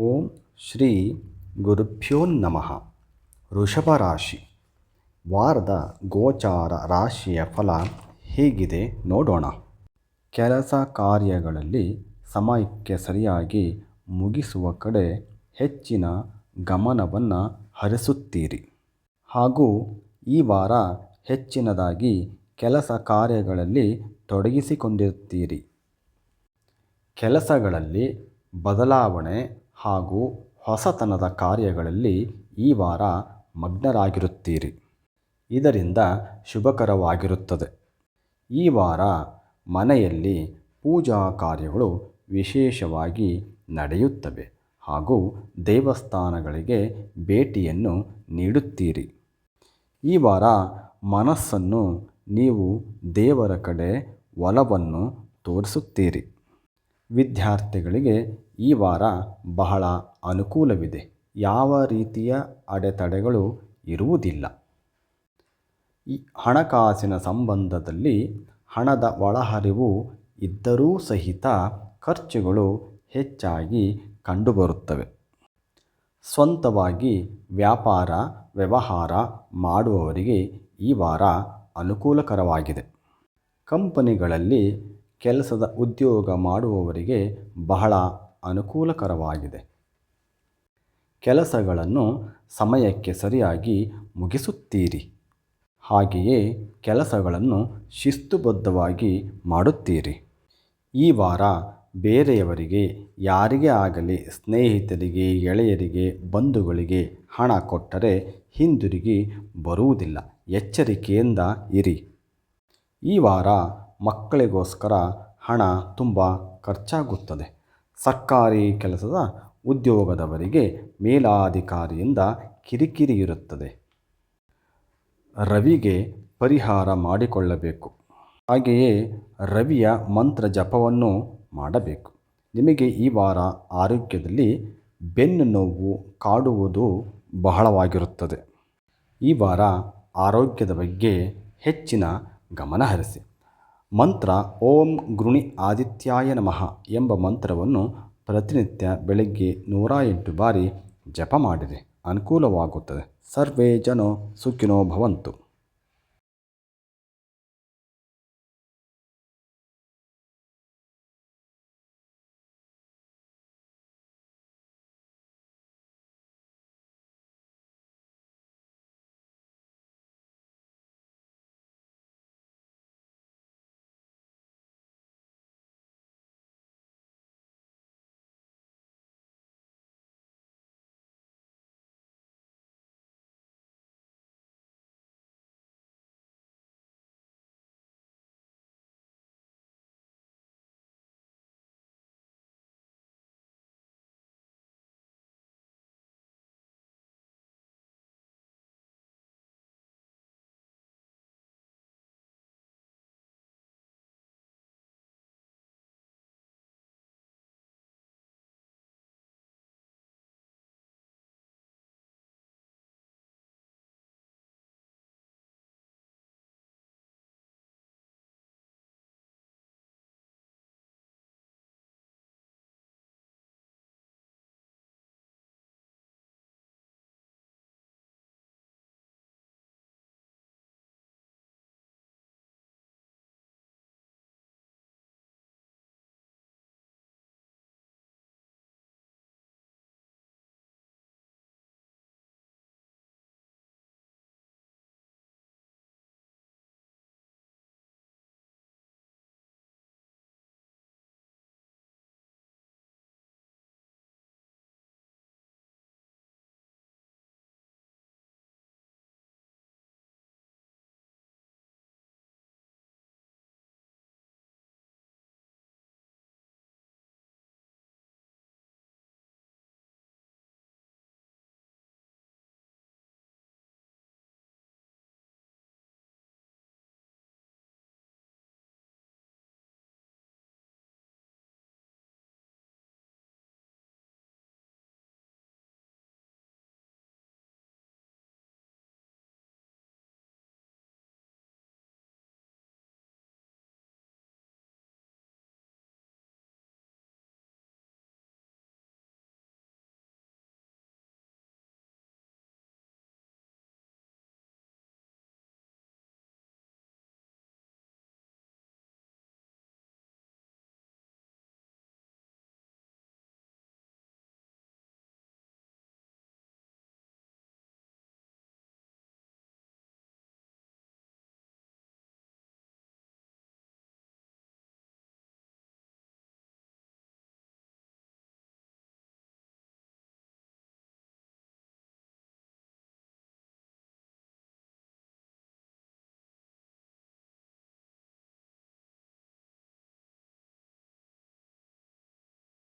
ಓಂ ಶ್ರೀ ಗುರುಭ್ಯೋ ನಮಃ. ವೃಷಭ ರಾಶಿ ವಾರದ ಗೋಚಾರ ರಾಶಿಯ ಫಲ ಹೇಗಿದೆ ನೋಡೋಣ. ಕೆಲಸ ಕಾರ್ಯಗಳಲ್ಲಿ ಸಮಯಕ್ಕೆ ಸರಿಯಾಗಿ ಮುಗಿಸುವ ಕಡೆ ಹೆಚ್ಚಿನ ಗಮನವನ್ನು ಹರಿಸುತ್ತೀರಿ. ಹಾಗೂ ಈ ವಾರ ಹೆಚ್ಚಿನದಾಗಿ ಕೆಲಸ ಕಾರ್ಯಗಳಲ್ಲಿ ತೊಡಗಿಸಿಕೊಂಡಿರುತ್ತೀರಿ. ಕೆಲಸಗಳಲ್ಲಿ ಬದಲಾವಣೆ ಹಾಗೂ ಹೊಸತನದ ಕಾರ್ಯಗಳಲ್ಲಿ ಈ ವಾರ ಮಗ್ನರಾಗಿರುತ್ತೀರಿ. ಇದರಿಂದ ಶುಭಕರವಾಗಿರುತ್ತದೆ. ಈ ವಾರ ಮನೆಯಲ್ಲಿ ಪೂಜಾ ಕಾರ್ಯಗಳು ವಿಶೇಷವಾಗಿ ನಡೆಯುತ್ತವೆ ಹಾಗೂ ದೇವಸ್ಥಾನಗಳಿಗೆ ಭೇಟಿಯನ್ನು ನೀಡುತ್ತೀರಿ. ಈ ವಾರ ಮನಸ್ಸನ್ನು ನೀವು ದೇವರ ಕಡೆ ಒಲವನ್ನು ತೋರಿಸುತ್ತೀರಿ. ವಿದ್ಯಾರ್ಥಿಗಳಿಗೆ ಈ ವಾರ ಬಹಳ ಅನುಕೂಲವಿದೆ. ಯಾವ ರೀತಿಯ ಅಡೆತಡೆಗಳು ಇರುವುದಿಲ್ಲ. ಈ ಹಣಕಾಸಿನ ಸಂಬಂಧದಲ್ಲಿ ಹಣದ ಒಳಹರಿವು ಇದ್ದರೂ ಸಹಿತ ಖರ್ಚುಗಳು ಹೆಚ್ಚಾಗಿ ಕಂಡುಬರುತ್ತವೆ. ಸ್ವಂತವಾಗಿ ವ್ಯಾಪಾರ, ವ್ಯವಹಾರ ಮಾಡುವವರಿಗೆ ಈ ವಾರ ಅನುಕೂಲಕರವಾಗಿದೆ. ಕಂಪನಿಗಳಲ್ಲಿ ಕೆಲಸದ ಉದ್ಯೋಗ ಮಾಡುವವರಿಗೆ ಬಹಳ ಅನುಕೂಲಕರವಾಗಿದೆ. ಕೆಲಸಗಳನ್ನು ಸಮಯಕ್ಕೆ ಸರಿಯಾಗಿ ಮುಗಿಸುತ್ತೀರಿ. ಹಾಗೆಯೇ ಕೆಲಸಗಳನ್ನು ಶಿಸ್ತುಬದ್ಧವಾಗಿ ಮಾಡುತ್ತೀರಿ. ಈ ವಾರ ಬೇರೆಯವರಿಗೆ, ಯಾರಿಗೆ ಆಗಲಿ ಸ್ನೇಹಿತರಿಗೆ, ಗೆಳೆಯರಿಗೆ, ಬಂಧುಗಳಿಗೆ ಹಣ ಕೊಟ್ಟರೆ ಹಿಂದಿರುಗಿ ಬರುವುದಿಲ್ಲ. ಎಚ್ಚರಿಕೆಯಿಂದ ಇರಿ. ಈ ವಾರ ಮಕ್ಕಳಿಗೋಸ್ಕರ ಹಣ ತುಂಬ ಖರ್ಚಾಗುತ್ತದೆ. ಸರ್ಕಾರಿ ಕೆಲಸದ ಉದ್ಯೋಗದವರಿಗೆ ಮೇಲಾಧಿಕಾರಿಯಿಂದ ಕಿರಿಕಿರಿ ಇರುತ್ತದೆ. ರವಿಗೆ ಪರಿಹಾರ ಮಾಡಿಕೊಳ್ಳಬೇಕು. ಹಾಗೆಯೇ ರವಿಯ ಮಂತ್ರ ಜಪವನ್ನು ಮಾಡಬೇಕು. ನಿಮಗೆ ಈ ವಾರ ಆರೋಗ್ಯದಲ್ಲಿ ಬೆನ್ನು ನೋವು ಕಾಡುವುದು ಬಹಳವಾಗಿರುತ್ತದೆ. ಈ ವಾರ ಆರೋಗ್ಯದ ಬಗ್ಗೆ ಹೆಚ್ಚಿನ ಗಮನ ಹರಿಸಿ. ಮಂತ್ರ ಓಂ ಗೃಣಿ ಆದಿತ್ಯಾಯ ನಮಃ ಎಂಬ ಮಂತ್ರವನ್ನು ಪ್ರತಿನಿತ್ಯ ಬೆಳಗ್ಗೆ ನೂರ ಎಂಟು ಬಾರಿ ಜಪ ಮಾಡಿರಿ. ಅನುಕೂಲವಾಗುತ್ತದೆ. ಸರ್ವೇ ಜನೋ ಸುಖಿನೋ ಭವಂತು.